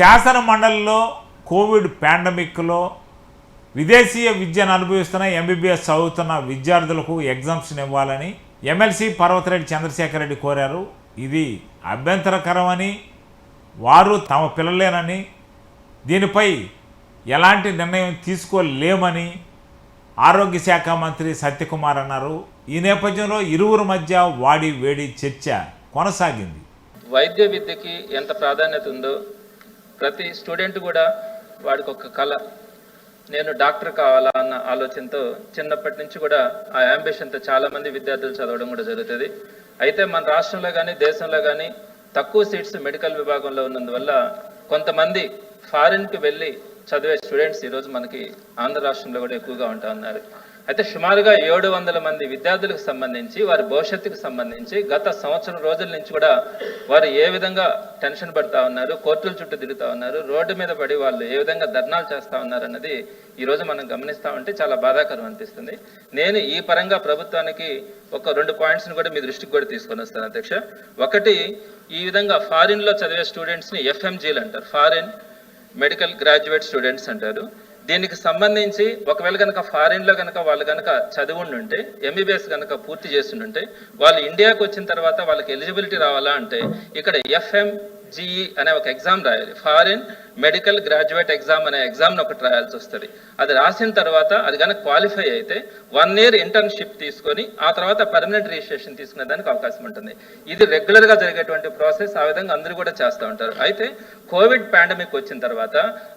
శాసన మండలిలో కోవిడ్ పాండమిక్లో విదేశీయ విద్యను అనుభవిస్తున్న ఎంబీబీఎస్ చదువుతున్న విద్యార్థులకు ఎగ్జామ్షన్ ఇవ్వాలని ఎమ్మెల్సీ పర్వతరెడ్డి చంద్రశేఖర్ రెడ్డి కోరారు. ఇది అభ్యంతరకరమని వారు తమ పిల్లలేనని దీనిపై ఎలాంటి నిర్ణయం తీసుకోలేమని ఆరోగ్య శాఖ మంత్రి సత్యకుమార్ అన్నారు. ఈ నేపథ్యంలో ఇరువురు మధ్య వాడి వేడి చర్చ కొనసాగింది. వైద్య విద్యకి ఎంత ప్రాధాన్యత ఉందో ప్రతి స్టూడెంట్ కూడా వాడికి ఒక కళ. నేను డాక్టర్ కావాలా అన్న ఆలోచనతో చిన్నప్పటి నుంచి కూడా ఆ అంబిషన్తో చాలా మంది విద్యార్థులు చదవడం కూడా జరుగుతుంది. అయితే మన రాష్ట్రంలో కానీ దేశంలో కానీ తక్కువ సీట్స్ మెడికల్ విభాగంలో ఉన్నందువల్ల కొంతమంది ఫారిన్కి వెళ్ళి చదివే స్టూడెంట్స్ ఈరోజు మనకి ఆంధ్ర రాష్ట్రంలో కూడా ఎక్కువగా ఉంటా ఉన్నారు. అయితే సుమారుగా ఏడు వందల మంది విద్యార్థులకు సంబంధించి వారి భవిష్యత్తుకు సంబంధించి గత సంవత్సరం రోజుల నుంచి కూడా వారు ఏ విధంగా టెన్షన్ పడతా ఉన్నారు కోర్టుల చుట్టూ తిరుగుతా ఉన్నారు రోడ్డు మీద పడి వాళ్ళు ఏ విధంగా ధర్నాలు చేస్తా ఉన్నారు అన్నది ఈ రోజు మనం గమనిస్తా ఉంటే చాలా బాధాకరం అనిపిస్తుంది. నేను ఈ పరంగా ప్రభుత్వానికి ఒక రెండు పాయింట్స్ని కూడా మీ దృష్టికి కూడా తీసుకొని వస్తాను అధ్యక్ష. ఒకటి ఈ విధంగా ఫారిన్లో చదివే స్టూడెంట్స్ని ఎఫ్ఎంజీలు అంటారు. ఫారిన్ మెడికల్ గ్రాడ్యుయేట్ స్టూడెంట్స్ అంటారు. దీనికి సంబంధించి ఒకవేళ కనుక ఫారిన్లో కనుక వాళ్ళు కనుక చదివుండుంటే ఎంబీబీఎస్ కనుక పూర్తి చేస్తుంటే వాళ్ళు ఇండియాకి వచ్చిన తర్వాత వాళ్ళకి ఎలిజిబిలిటీ రావాలా అంటే ఇక్కడ ఎఫ్ఎం జీఈ అనే ఒక ఎగ్జామ్ రాయాలి. ఫారిన్ మెడికల్ గ్రాడ్యుయేట్ ఎగ్జామ్ అనే ఎగ్జామ్ని ఒకటి రాయాల్సి వస్తుంది. అది రాసిన తర్వాత అది కనుక క్వాలిఫై అయితే వన్ ఇయర్ ఇంటర్న్షిప్ తీసుకొని ఆ తర్వాత పర్మనెంట్ రిజిస్ట్రేషన్ తీసుకునే దానికి అవకాశం ఉంటుంది. ఇది రెగ్యులర్గా జరిగేటువంటి ప్రాసెస్ ఆ విధంగా అందరూ కూడా చేస్తూ ఉంటారు. అయితే కోవిడ్ పాండమిక్ వచ్చిన తర్వాత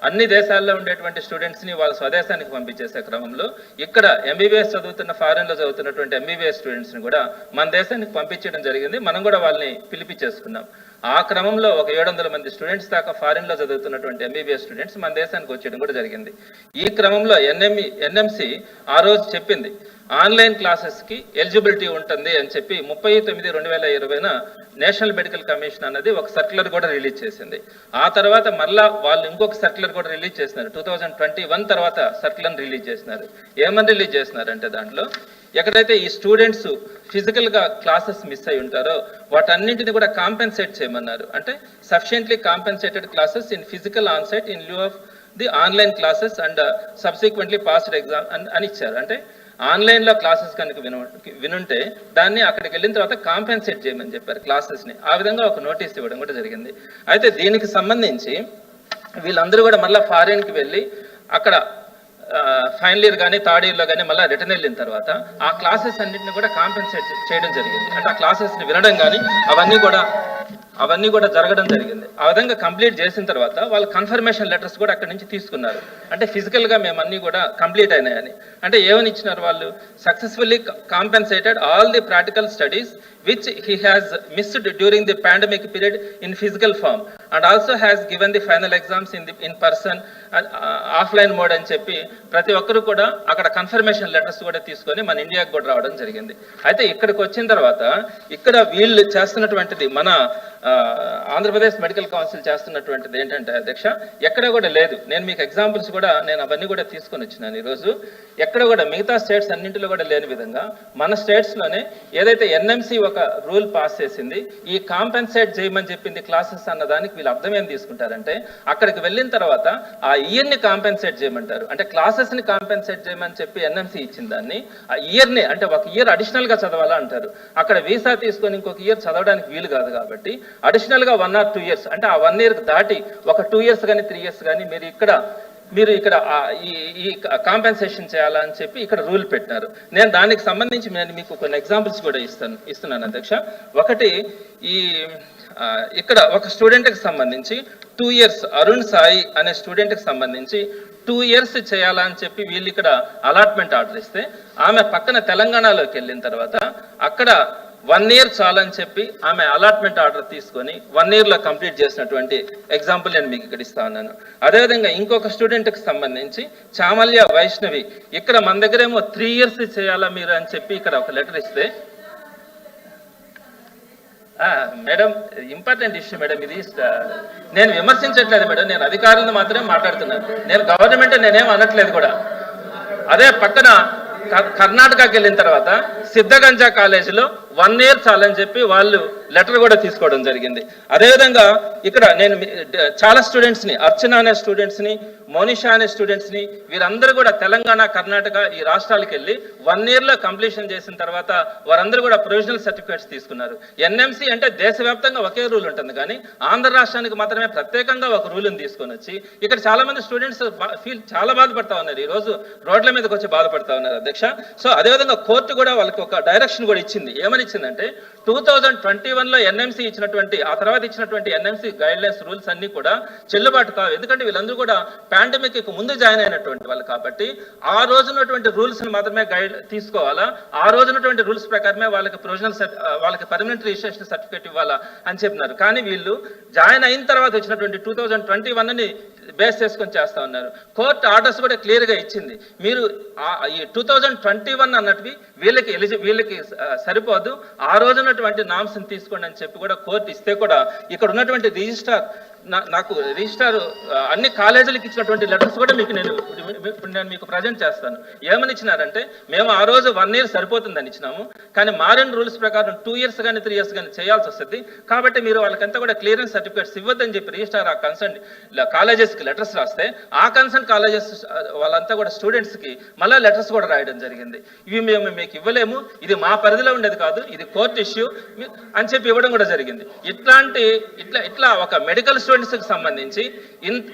అన్ని దేశాల్లో ఉండేటువంటి స్టూడెంట్స్ని వాళ్ళ స్వదేశానికి పంపించేసే క్రమంలో ఇక్కడ ఎంబీబీఎస్ చదువుతున్న ఫారెన్లో చదువుతున్నటువంటి ఎంబీబీఎస్ స్టూడెంట్స్ని కూడా మన దేశానికి పంపించడం జరిగింది. మనం కూడా వాళ్ళని పిలిపించేసుకున్నాం. ఆ క్రమంలో ఒక ఏడు వందల మంది స్టూడెంట్స్ దాకా ఫారిన్లో చదువుతున్నటువంటి ఎంబీబీఎస్ స్టూడెంట్స్ మన దేశానికి వచ్చేయడం కూడా జరిగింది. ఈ క్రమంలో ఎన్ఎంఈ ఎన్ఎంసి ఆ రోజు చెప్పింది ఆన్లైన్ క్లాసెస్కి ఎలిజిబిలిటీ ఉంటుంది అని చెప్పి ముప్పై తొమ్మిది రెండు వేల ఇరవైన నేషనల్ మెడికల్ కమిషన్ అన్నది ఒక సర్క్యులర్ కూడా రిలీజ్ చేసింది. ఆ తర్వాత మళ్ళా వాళ్ళు ఇంకొక సర్క్యులర్ కూడా రిలీజ్ చేసినారు. టూ థౌజండ్ ట్వంటీ వన్ తర్వాత సర్క్యులర్ రిలీజ్ చేసినారు. ఏమని రిలీజ్ చేసినారంటే దాంట్లో ఎక్కడైతే ఈ స్టూడెంట్స్ ఫిజికల్గా క్లాసెస్ మిస్ అయి ఉంటారో వాటన్నింటిని కూడా కాంపెన్సేట్ చేయమన్నారు. అంటే sufficiently compensated classes in physical onsite in lieu of the online classes and subsequently passed exam అని ఇచ్చారు. అంటే ఆన్లైన్లో క్లాసెస్ కనుక విను వినుంటే దాన్ని అక్కడికి వెళ్ళిన తర్వాత కాంపెన్సేట్ చేయమని చెప్పారు క్లాసెస్ని ఆ విధంగా ఒక నోటీస్ ఇవ్వడం కూడా జరిగింది. అయితే దీనికి సంబంధించి వీళ్ళందరూ కూడా మళ్ళీ ఫారిన్కి వెళ్ళి అక్కడ ఫైనల్ ఇయర్ కానీ థర్డ్ ఇయర్లో కానీ మళ్ళీ రిటర్న్ వెళ్ళిన తర్వాత ఆ క్లాసెస్ అన్నింటిని కూడా కాంపెన్సేట్ చేయడం జరిగింది. అంటే ఆ క్లాసెస్ని వినడం కానీ అవన్నీ కూడా అవన్నీ కూడా జరగడం జరిగింది. ఆ విధంగా కంప్లీట్ చేసిన తర్వాత వాళ్ళు కన్ఫర్మేషన్ లెటర్స్ కూడా అక్కడి నుంచి తీసుకున్నారు. అంటే ఫిజికల్గా మేము అన్నీ కూడా కంప్లీట్ అయినాయని. అంటే ఏమని ఇచ్చినారు వాళ్ళు? Successfully compensated all the practical studies which he has missed during the pandemic period in physical form and also has given the final exams in the in person offline mode అని చెప్పి ప్రతి ఒక్కరు కూడా అక్కడ కన్ఫర్మేషన్ లెటర్స్ కూడా తీసుకొని మన ఇండియాకి కూడా రావడం జరిగింది. అయితే ఇక్కడికి వచ్చిన తర్వాత ఇక్కడ వీళ్ళు చేస్తున్నటువంటిది మన ఆంధ్రప్రదేశ్ మెడికల్ కౌన్సిల్ చేస్తున్నటువంటిది ఏంటంటే అధ్యక్ష ఎక్కడ కూడా లేదు. నేను మీకు ఎగ్జాంపుల్స్ కూడా నేను అవన్నీ కూడా తీసుకొని వచ్చినాను ఈరోజు. ఎక్కడ కూడా మిగతా స్టేట్స్ అన్నింటిలో కూడా లేని విధంగా మన స్టేట్స్లోనే ఏదైతే ఎన్ఎంసి ఒక రూల్ పాస్ చేసింది. ఈ కాంపెన్సేట్ చేయమని చెప్పింది క్లాసెస్ అన్న దానికి వీళ్ళు అర్థం ఏం తీసుకుంటారంటే అక్కడికి వెళ్ళిన తర్వాత ఆ ఇయర్ని కాంపెన్సేట్ చేయమంటారు. అంటే క్లాసెస్ని కాంపెన్సేట్ చేయమని చెప్పి ఎన్ఎంసి ఇచ్చిన దాన్ని ఆ ఇయర్ని అంటే ఒక ఇయర్ అడిషనల్గా చదవాలా అంటారు. అక్కడ వీసా తీసుకొని ఇంకొక ఇయర్ చదవడానికి వీలు కాదు కాబట్టి అడిషనల్గా వన్ ఆర్ టూ ఇయర్స్ అంటే ఆ వన్ ఇయర్ దాటి ఒక టూ ఇయర్స్ కానీ త్రీ ఇయర్స్ కానీ మీరు ఇక్కడ మీరు ఇక్కడ ఈ ఈ కాంపెన్సేషన్ చేయాలా అని చెప్పి ఇక్కడ రూల్ పెట్టారు నేను దానికి సంబంధించి నేను మీకు కొన్ని ఎగ్జాంపుల్స్ కూడా ఇస్తాను ఇస్తున్నాను అధ్యక్ష. ఒకటి ఈ ఇక్కడ ఒక స్టూడెంట్కి సంబంధించి టూ ఇయర్స్ అరుణ్ సాయి అనే స్టూడెంట్కి సంబంధించి టూ ఇయర్స్ చేయాలని చెప్పి వీళ్ళు ఇక్కడ అలాట్మెంట్ ఆర్డర్ ఇస్తే ఆమె పక్కన తెలంగాణలోకి వెళ్ళిన తర్వాత అక్కడ వన్ ఇయర్ చాలని చెప్పి ఆమె అలాట్మెంట్ ఆర్డర్ తీసుకొని వన్ ఇయర్లో కంప్లీట్ చేసినటువంటి ఎగ్జాంపుల్ నేను మీకు ఇక్కడ ఇస్తా ఉన్నాను. అదేవిధంగా ఇంకొక స్టూడెంట్కి సంబంధించి చామల్య వైష్ణవి ఇక్కడ మన దగ్గరేమో త్రీ ఇయర్స్ చేయాలా మీరు అని చెప్పి ఇక్కడ ఒక లెటర్ ఇస్తే. ఆ, మేడం ఇంపార్టెంట్ ఇష్యూ మేడం ఇది నేను విమర్శించట్లేదు మేడం నేను అధికారులను మాత్రమే మాట్లాడుతున్నాను. నేను గవర్నమెంట్ నేనేం అనట్లేదు కూడా. అదే పక్కన క- కర్ణాటకకి వెళ్ళిన తర్వాత సిద్ధగంజా కాలేజీలో వన్ ఇయర్ చాలని చెప్పి వాళ్ళు లెటర్ కూడా తీసుకోవడం జరిగింది. అదేవిధంగా ఇక్కడ నేను చాలా స్టూడెంట్స్ని అర్చన అనే స్టూడెంట్స్ని మోనిషా అనే స్టూడెంట్స్ని వీరందరూ కూడా తెలంగాణ కర్ణాటక ఈ రాష్ట్రాలకు వెళ్ళి వన్ ఇయర్లో కంప్లీషన్ చేసిన తర్వాత వారందరూ కూడా ప్రొవిజనల్ సర్టిఫికేట్స్ తీసుకున్నారు. ఎన్ఎంసీ అంటే దేశవ్యాప్తంగా ఒకే రూల్ ఉంటుంది కానీ ఆంధ్ర రాష్ట్రానికి మాత్రమే ప్రత్యేకంగా ఒక రూల్ని తీసుకొని వచ్చి ఇక్కడ చాలా మంది స్టూడెంట్స్ ఫీల్ చాలా బాధపడతా ఉన్నారు. ఈ రోజు రోడ్ల మీదకి వచ్చి బాధపడతా ఉన్నారు అధ్యక్ష. సో అదేవిధంగా కోర్టు కూడా వాళ్ళకి ఒక డైరెక్షన్ కూడా ఇచ్చింది. ఏమని ఇచ్చిందంటే టూ థౌజండ్ ట్వంటీ వన్లో ఎన్ఎంసీ ఇచ్చినటువంటి ఆ తర్వాత ఇచ్చినటువంటి ఎన్ఎంసీ గైడ్ లైన్స్ రూల్స్ అన్ని కూడా చెల్లుబాటు కావు. ఎందుకంటే వీళ్ళందరూ కూడా పాండమిక్ ముందు జాయిన్ అయినటువంటి వాళ్ళు కాబట్టి ఆ రోజున్నటువంటి రూల్స్ మాత్రమే గైడ్ తీసుకోవాలా? ఆ రోజున్నటువంటి రూల్స్ ప్రకారమే వాళ్ళకి ప్రొవిజనల్ వాళ్ళకి పర్మనెంట్ రిజిస్ట్రేషన్ సర్టిఫికేట్ ఇవ్వాలా అని చెప్పినారు. కానీ వీళ్ళు జాయిన్ అయిన తర్వాత వచ్చినటువంటి టూ థౌజండ్ ట్వంటీ వన్ని బేస్ చేసుకొని చేస్తా ఉన్నారు. కోర్టు ఆర్డర్స్ కూడా క్లియర్గా ఇచ్చింది. మీరు ఈ టూ థౌజండ్ ట్వంటీ వన్ అన్నటివి వీళ్ళకి ఎలిజి వీళ్ళకి సరిపోదు. ఆ రోజున్నటువంటి నామ్స్ని తీసుకోండి అని చెప్పి కూడా కోర్టు ఇస్తే కూడా ఇక్కడ ఉన్నటువంటి రిజిస్టార్ నాకు రిజిస్టార్ అన్ని కాలేజీలకు ఇచ్చినటువంటి లెటర్స్ కూడా మీకు నేను ఇప్పుడు నేను మీకు ప్రజెంట్ చేస్తాను. ఏమని ఇచ్చినారంటే మేము ఆ రోజు వన్ ఇయర్ సరిపోతుందని ఇచ్చినాము కానీ మారిన రూల్స్ ప్రకారం టూ ఇయర్స్ కానీ త్రీ ఇయర్స్ కానీ చేయాల్సి వస్తుంది. కాబట్టి మీరు వాళ్ళకంతా కూడా క్లియరెన్స్ సర్టిఫికేట్స్ ఇవ్వద్దని చెప్పి రిజిస్టార్ ఆ కన్సర్న్ కాలేజెస్కి లెటర్స్ రాస్తే ఆ కన్సర్న్ కాలేజెస్ వాళ్ళంతా కూడా స్టూడెంట్స్కి మళ్ళీ లెటర్స్ కూడా రాయడం జరిగింది. ఇవి మేము మీకు ఇవ్వలేము ఇది మా పరిధిలో ఉండేది కాదు ఇది కోర్ట్ ఇష్యూ అని చెప్పి ఇవ్వడం కూడా జరిగింది. ఇట్లాంటి ఇట్లా ఇట్లా ఒక మెడికల్ స్టూడెంట్స్కి సంబంధించి ఇంత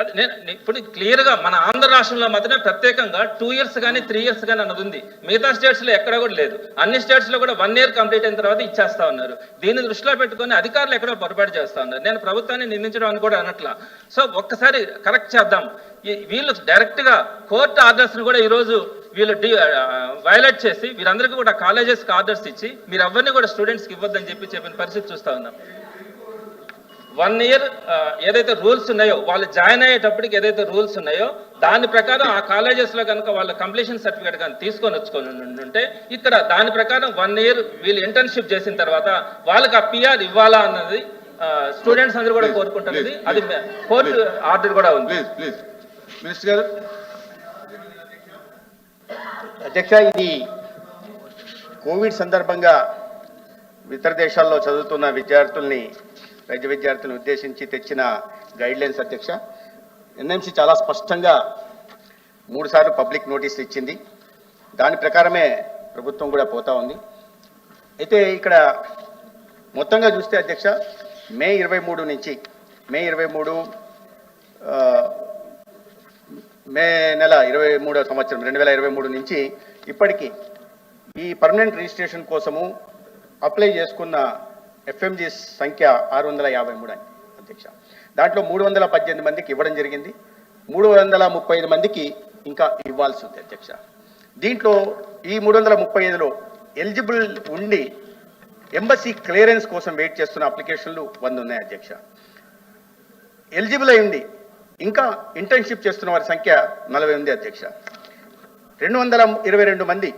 అది నేను ఇప్పుడు క్లియర్గా మన ఆంధ్ర రాష్ట్రంలో మాత్రమే ప్రత్యేకంగా టూ ఇయర్స్ కానీ త్రీ ఇయర్స్ కానీ అన్నది ఉంది. మిగతా స్టేట్స్లో ఎక్కడ కూడా లేదు. అన్ని స్టేట్స్లో కూడా వన్ ఇయర్ కంప్లీట్ అయిన తర్వాత ఇచ్చేస్తా ఉన్నారు. దీన్ని దృష్టిలో పెట్టుకొని అధికారులు ఎక్కడో పొరపాటు చేస్తా ఉన్నారు. నేను ప్రభుత్వాన్ని నిందించడం అని కూడా అనట్లా. సో ఒక్కసారి కరెక్ట్ చేద్దాం. వీళ్ళు డైరెక్ట్గా కోర్టు ఆర్డర్స్ని కూడా ఈరోజు వీళ్ళు డి వైలేట్ చేసి వీరందరికీ కూడా కాలేజెస్కి ఆర్డర్స్ ఇచ్చి మీరు ఎవరిని కూడా స్టూడెంట్స్కి ఇవ్వద్దని చెప్పి చెప్పిన పరిస్థితి చూస్తా ఉన్నాం. వన్ ఇయర్ ఏదైతే రూల్స్ ఉన్నాయో వాళ్ళు జాయిన్ అయ్యేటప్పటికి ఏదైతే రూల్స్ ఉన్నాయో దాని ప్రకారం ఆ కాలేజెస్లో కనుక వాళ్ళ కంప్లీషన్ సర్టిఫికేట్ కానీ తీసుకొని వచ్చుకొని ఉంటే ఇక్కడ దాని ప్రకారం వన్ ఇయర్ వీళ్ళు ఇంటర్న్షిప్ చేసిన తర్వాత వాళ్ళకి ఆ పిఆర్ ఇవ్వాలా అన్నది స్టూడెంట్స్ అందరూ కూడా కోరుకుంటున్నది అది కోర్టు. ఆర్డర్ కూడా ఉంది. ప్లీజ్ ప్లీజ్ మినిస్టర్ గారు? అధ్యక్ష ఇది కోవిడ్ సందర్భంగా ఇతర దేశాల్లో చదువుతున్న విద్యార్థుల్ని వైద్య విద్యార్థులను ఉద్దేశించి తెచ్చిన గైడ్ లైన్స్ అధ్యక్ష. ఎన్ఎంసి చాలా స్పష్టంగా మూడుసార్లు పబ్లిక్ నోటీసులు ఇచ్చింది. దాని ప్రకారమే ప్రభుత్వం కూడా పోతా ఉంది. అయితే ఇక్కడ మొత్తంగా చూస్తే అధ్యక్ష మే ఇరవై మూడు నుంచి మే ఇరవై మూడు మే నెల ఇరవై మూడో సంవత్సరం రెండు వేల ఇరవై మూడు నుంచి ఇప్పటికీ ఈ పర్మనెంట్ రిజిస్ట్రేషన్ కోసము అప్లై చేసుకున్న ఎఫ్ఎంజీ సంఖ్య ఆరు వందల యాభై మూడు అని అధ్యక్ష. దాంట్లో మూడు వందల పద్దెనిమిది మందికి ఇవ్వడం జరిగింది. మూడు వందల ముప్పై ఐదు మందికి ఇంకా ఇవ్వాల్సి ఉంది అధ్యక్ష. దీంట్లో ఈ మూడు వందల ముప్పై ఐదులో ఎలిజిబుల్ ఉండి ఎంబసీ క్లియరెన్స్ కోసం వెయిట్ చేస్తున్న అప్లికేషన్లు వంద ఉన్నాయి అధ్యక్ష. ఎలిజిబుల్ అయి ఇంకా ఇంటర్న్షిప్ చేస్తున్న వారి సంఖ్య నలభై ఉంది అధ్యక్ష. రెండు వందల ఇరవై రెండు మంది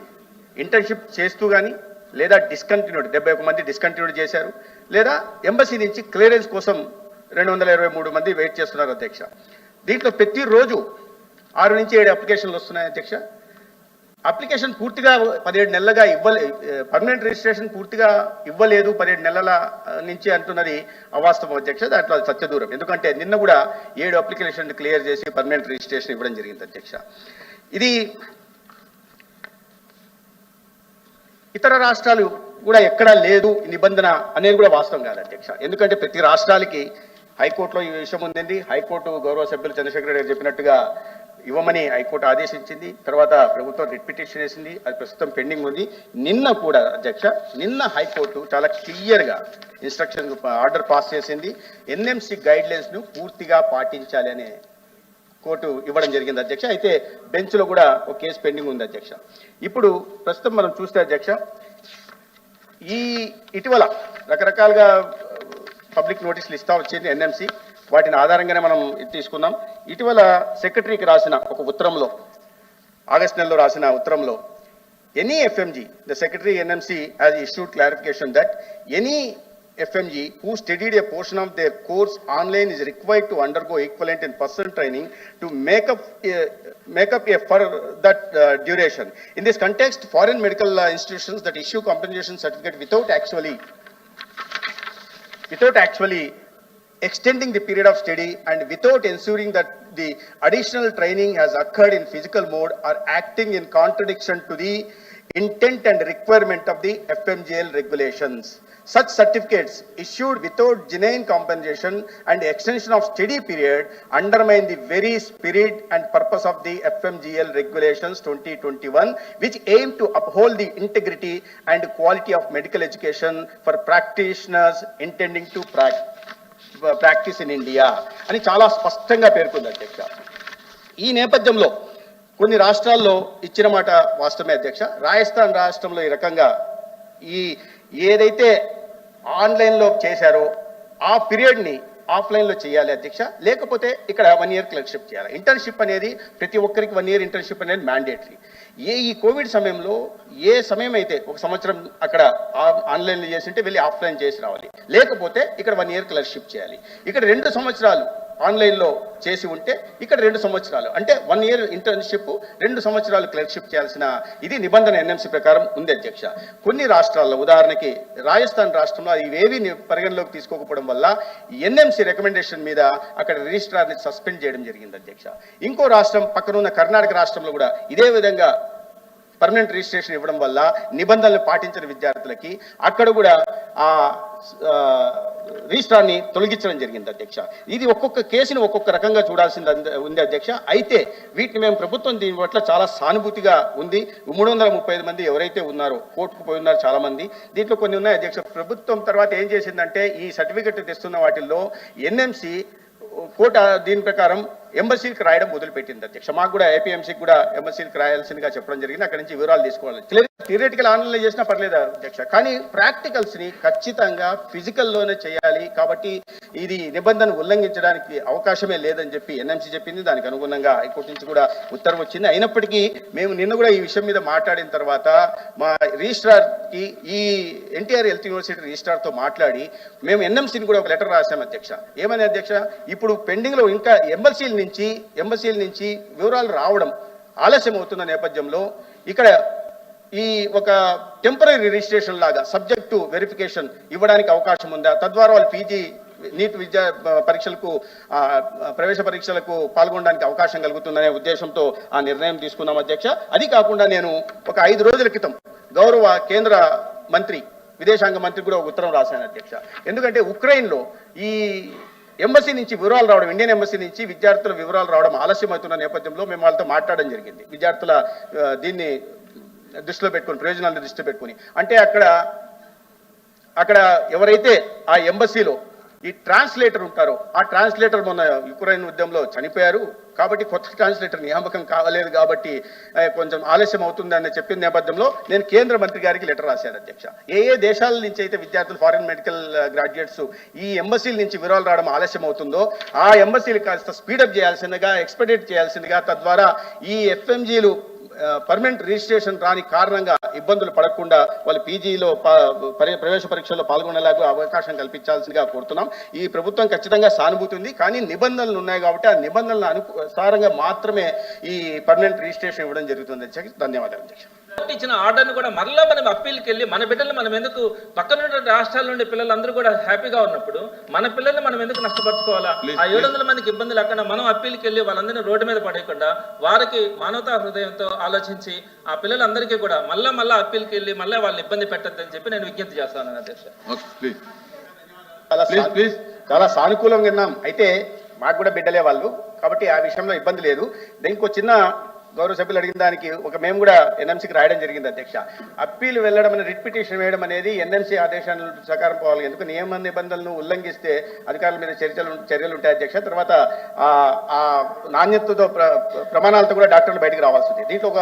ఇంటర్న్షిప్ చేస్తూ కానీ లేదా డిస్కంటిన్యూడ్ డెబ్బై ఒక మంది డిస్కంటిన్యూడ్ చేశారు లేదా ఎంబసీ నుంచి క్లియరెన్స్ కోసం రెండు వందల ఇరవై మూడు మంది వెయిట్ చేస్తున్నారు అధ్యక్ష. దీంట్లో ప్రతిరోజు ఆరు నుంచి ఏడు అప్లికేషన్లు వస్తున్నాయి అధ్యక్ష. అప్లికేషన్ పూర్తిగా పదిహేడు నెలలుగా ఇవ్వలే పర్మనెంట్ రిజిస్ట్రేషన్ పూర్తిగా ఇవ్వలేదు పదిహేడు నెలల నుంచి అంటున్నది అవాస్తవం అధ్యక్ష దాంట్లో అది సత్యదూరం. ఎందుకంటే నిన్న కూడా ఏడు అప్లికేషన్ క్లియర్ చేసి పర్మనెంట్ రిజిస్ట్రేషన్ ఇవ్వడం జరిగింది అధ్యక్ష. ఇది ఇతర రాష్ట్రాలు కూడా ఎక్కడా లేదు. నిబంధన అనేది కూడా వాస్తవం కాదు అధ్యక్ష. ఎందుకంటే ప్రతి రాష్ట్రాలకి హైకోర్టులో ఈ విషయం ఉందండి. హైకోర్టు గౌరవ సభ్యులు చంద్రశేఖర రెడ్డి గారు చెప్పినట్టుగా ఇవ్వమని హైకోర్టు ఆదేశించింది. తర్వాత ప్రభుత్వం రిట్ పిటిషన్ వేసింది. అది ప్రస్తుతం పెండింగ్ ఉంది. నిన్న కూడా అధ్యక్ష నిన్న హైకోర్టు చాలా క్లియర్గా ఇన్స్ట్రక్షన్ ఆర్డర్ పాస్ చేసింది. ఎన్ఎంసి గైడ్లైన్స్ను పూర్తిగా పాటించాలి అనే కోర్టు ఇవ్వడం జరిగింది అధ్యక్ష. అయితే బెంచ్లో కూడా ఒక కేసు పెండింగ్ ఉంది అధ్యక్ష. ఇప్పుడు ప్రస్తుతం మనం చూస్తే అధ్యక్ష ఈ ఇటీవల రకరకాలుగా పబ్లిక్ నోటీసులు ఇస్తా వచ్చింది ఎన్ఎంసి. వాటిని ఆధారంగానే మనం తీసుకుందాం. ఇటీవల సెక్రటరీకి రాసిన ఒక ఉత్తరంలో ఆగస్ట్ నెలలో రాసిన ఉత్తరంలో any FMG the secretary NMC has issued clarification that any FMG who studied a portion of their course online is required to undergo equivalent in person training to make up, uh, make up a for that uh, duration. In this context, foreign medical uh, institutions that issue compensation certificate without actually without actually extending the period of study and without ensuring that the additional training has occurred in physical mode are acting in contradiction to the intent and requirement of the FMGL regulations. Such certificates issued without genuine compensation and extension of study period undermine the very spirit and purpose of the FMGL regulations 2021, which aim to uphold the integrity and quality of medical education for practitioners intending to practice practice in India అని చాలా స్పష్టంగా పేర్కొంది అధ్యక్ష ఈ నేపథ్యంలో కొన్ని రాష్ట్రాల్లో ఇచ్చిన మాట వాస్తవమే అధ్యక్ష రాజస్థాన్ రాష్ట్రంలో ఈ రకంగా ఈ ఏదైతే ఆన్లైన్లో చేశారో ఆ పీరియడ్ని ఆఫ్లైన్లో చేయాలి అధ్యక్ష. లేకపోతే ఇక్కడ వన్ ఇయర్ క్లర్క్షిప్ చేయాలి. ఇంటర్న్షిప్ అనేది ప్రతి ఒక్కరికి వన్ ఇయర్ ఇంటర్న్షిప్ అనేది మ్యాండేటరీ. ఏ ఈ కోవిడ్ సమయంలో ఏ సమయం అయితే ఒక సంవత్సరం అక్కడ ఆ- ఆన్లైన్లో చేసింటే వెళ్ళి ఆఫ్లైన్ చేసి రావాలి. లేకపోతే ఇక్కడ వన్ ఇయర్ క్లర్క్షిప్ చేయాలి. ఇక్కడ రెండు సంవత్సరాలు ఆన్లైన్లో చేసి ఉంటే ఇక్కడ రెండు సంవత్సరాలు. అంటే వన్ ఇయర్ ఇంటర్న్షిప్ రెండు సంవత్సరాలు క్లర్క్షిప్ చేయాల్సిన ఇది నిబంధన ఎన్ఎంసీ ప్రకారం ఉంది అధ్యక్ష. కొన్ని రాష్ట్రాల్లో ఉదాహరణకి రాజస్థాన్ రాష్ట్రంలో ఇవేవి పరిగణలోకి తీసుకోకపోవడం వల్ల ఎన్ఎంసీ రికమెండేషన్ మీద అక్కడ రిజిస్ట్రార్ని సస్పెండ్ చేయడం జరిగింది అధ్యక్ష. ఇంకో రాష్ట్రం పక్కనున్న కర్ణాటక రాష్ట్రంలో కూడా ఇదే విధంగా పర్మనెంట్ రిజిస్ట్రేషన్ ఇవ్వడం వల్ల నిబంధనలు పాటించిన విద్యార్థులకి అక్కడ కూడా ఆ ఆ, రిజిస్ట్రార్ని తొలగించడం జరిగింది అధ్యక్ష. ఇది ఒక్కొక్క కేసుని ఒక్కొక్క రకంగా చూడాల్సింది అంద- ఉంది అధ్యక్ష. అయితే వీటిని మేము ప్రభుత్వం దీని పట్ల చాలా సానుభూతిగా ఉంది. మూడు వందల ముప్పై ఐదు మంది ఎవరైతే ఉన్నారో కోర్టుకు పోయి ఉన్నారు చాలా మంది దీంట్లో కొన్ని ఉన్నాయి అధ్యక్ష. ప్రభుత్వం తర్వాత ఏం చేసిందంటే ఈ సర్టిఫికెట్ తెస్తున్న వాటిల్లో ఎన్ఎంసి కోట దీని ప్రకారం ఎంబసీకి రాయడం మొదలుపెట్టింది అధ్యక్ష. మాకు కూడా ఏపీఎంసీకి కూడా ఎంబసీకి రాయాల్సిందిగా చెప్పడం జరిగింది. అక్కడి నుంచి వివరాలు తీసుకోవాలి. థియరిటికల్ ఆన్లైన్ చేసినా పర్లేదు అధ్యక్ష? కానీ ప్రాక్టికల్స్ని ఖచ్చితంగా ఫిజికల్లోనే చేయాలి. కాబట్టి ఇది నిబంధన ఉల్లంఘించడానికి అవకాశమే లేదని చెప్పి ఎన్ఎంసీ చెప్పింది. దానికి అనుగుణంగా హైకోర్టు నుంచి కూడా ఉత్తర్వు వచ్చింది. అయినప్పటికీ మేము నిన్న కూడా ఈ విషయం మీద మాట్లాడిన తర్వాత మా రిజిస్ట్రార్కి ఈ ఎన్టీఆర్ హెల్త్ యూనివర్సిటీ రిజిస్ట్రార్తో మాట్లాడి మేము ఎన్ఎంసీని కూడా ఒక లెటర్ రాశాం అధ్యక్ష. ఏమని అధ్యక్ష? ఇప్పుడు పెండింగ్లో ఇంకా ఎంబసీల నుంచి ఎంబసీల నుంచి వివరాలు రావడం ఆలస్యం అవుతున్న నేపథ్యంలో ఇక్కడ ఈ ఒక టెంపరీ రిజిస్ట్రేషన్ లాగా సబ్జెక్ట్ టు వెరిఫికేషన్ ఇవ్వడానికి అవకాశం ఉందా? తద్వారా వాళ్ళు పీజీ నీట్ విద్యా పరీక్షలకు ప్రవేశ పరీక్షలకు పాల్గొనడానికి అవకాశం కలుగుతుందనే ఉద్దేశంతో ఆ నిర్ణయం తీసుకున్నాం అధ్యక్ష. అది కాకుండా నేను ఒక ఐదు రోజుల క్రితం గౌరవ కేంద్ర మంత్రి విదేశాంగ మంత్రి కూడా ఒక ఉత్తరం రాశాను అధ్యక్ష. ఎందుకంటే ఉక్రెయిన్లో ఈ ఎంబసీ నుంచి వివరాలు రావడం ఇండియన్ ఎంబసీ నుంచి విద్యార్థుల వివరాలు రావడం ఆలస్యం అవుతున్న నేపథ్యంలో మేము వాళ్ళతో మాట్లాడడం జరిగింది. విద్యార్థుల దీన్ని దృష్టిలో పెట్టుకొని ప్రయోజనాలను దృష్టిలో పెట్టుకొని. అంటే అక్కడ అక్కడ ఎవరైతే ఆ ఎంబసీలో ఈ ట్రాన్స్లేటర్ ఉంటారు. ఆ ట్రాన్స్లేటర్ మొన్న యుక్రెయిన్ ఉద్యమంలో చనిపోయారు. కాబట్టి కొత్త ట్రాన్స్లేటర్ నియామకం కావలేదు కాబట్టి కొంచెం ఆలస్యం అవుతుందని చెప్పిన నేపథ్యంలో నేను కేంద్ర మంత్రి గారికి లెటర్ రాశాను అధ్యక్ష. ఏ ఏ దేశాల నుంచి అయితే విద్యార్థులు ఫారిన్ మెడికల్ గ్రాడ్యుయేట్స్ ఈ ఎంబసీల నుంచి వివరాలు రావడం ఆలస్యం అవుతుందో ఆ ఎంబసీలు కాస్త స్పీడప్ చేయాల్సిందిగా ఎక్స్పెడేట్ చేయాల్సిందిగా తద్వారా ఈ ఎఫ్ఎంజీలు పర్మనెంట్ రిజిస్ట్రేషన్ రాని కారణంగా ఇబ్బందులు పడకుండా వాళ్ళు పీజీలో ప్రవేశ పరీక్షల్లో పాల్గొనేలాగా అవకాశం కల్పించాల్సిందిగా కోరుతున్నాం. ఈ ప్రభుత్వం ఖచ్చితంగా సానుభూతి ఉంది కానీ నిబంధనలు ఉన్నాయి కాబట్టి ఆ నిబంధనల అనుసారంగా మాత్రమే ఈ పర్మనెంట్ రిజిస్ట్రేషన్ ఇవ్వడం జరుగుతుంది. అధ్యక్ష ధన్యవాదాలు అధ్యక్ష. ఇచ్చిన ఆర్డర్ని కూడా మరలా మనం అప్పీల్కి వెళ్ళి మన బిడ్డలు మనం ఎందుకు పక్కన రాష్ట్రాల నుండి పిల్లలందరూ కూడా హ్యాపీగా ఉన్నప్పుడు మన పిల్లల్ని మనం ఎందుకు నష్టపరచుకోవాలా? ఆ ఏడు వందల మందికి ఇబ్బంది లేకుండా మనం అప్పీల్కి వెళ్ళి వాళ్ళందరినీ రోడ్డు మీద పడేయకుండా వారికి మానవతా హృదయంతో ఆలోచించి ఆ పిల్లలందరికీ కూడా మళ్ళా మళ్ళా అప్పీల్కి వెళ్ళి మళ్ళీ వాళ్ళని ఇబ్బంది పెట్టద్దని చెప్పి నేను విజ్ఞప్తి చేస్తాను అధ్యక్ష. చాలా సానుకూలంగా విన్నాం. అయితే మాకు కూడా బిడ్డలే వాళ్ళు. కాబట్టి ఆ విషయంలో ఇబ్బంది లేదు. ఇంకో చిన్న గౌరవ సభ్యులు అడిగిన దానికి ఒక మేము కూడా ఎన్ఎంసీకి రాయడం జరిగింది అధ్యక్ష. అప్పీల్ వెళ్ళడం అనే రిట్ పిటిషన్ వేయడం అనేది ఎన్ఎంసీ ఆదేశాల ప్రకారం పోవాలి. ఎందుకు? నియమ నిబంధనలను ఉల్లంఘిస్తే అధికారుల మీద చర్యలు చర్యలు ఉంటాయి అధ్యక్ష. తర్వాత ఆ నాణ్యతతో ప్రమాణాలతో కూడా డాక్టర్లు బయటకు రావాల్సి ఉంది దీంట్లో ఒక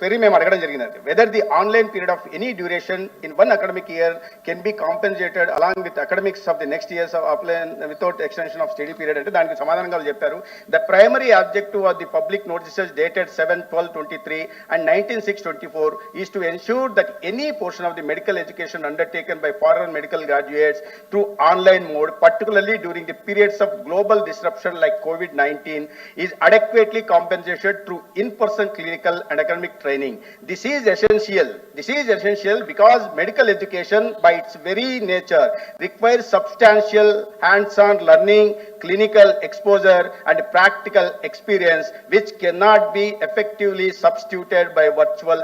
క్వెరీ మేము అడగడం జరిగింది whether the online period of any duration in one academic year can be compensated along with academics of the next years of offline without extension of study period అంటే దానికి సమాధానంగా చెప్పారు. The primary objective of the public notices circumstances dated 7-12-23 and 19-6-24 is to ensure that any portion of the medical education undertaken by foreign medical graduates through online mode, particularly during the periods of global disruption like COVID-19, is adequately compensated through in-person clinical and academic training. This is essential. This is essential because medical education by its very nature requires substantial hands-on learning, clinical exposure and practical experience which cannot be effectively substituted by virtual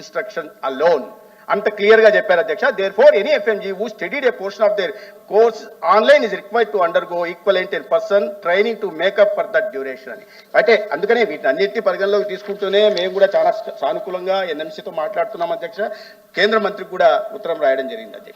instruction alone. అంత క్లియర్గా చెప్పారు అధ్యక్ష. Therefore any FMG who studied a portion of their course online is required to undergo equivalent in person training to make up for that duration అని. అంటే అందుకనే వీటిని అన్నింటినీ పరిగణలోకి తీసుకుంటూనే మేము కూడా చాలా సానుకూలంగా ఎన్ఎంసీతో మాట్లాడుతున్నాం అధ్యక్ష. కేంద్ర మంత్రికి కూడా ఉత్తరం రాయడం జరిగింది అధ్యక్ష.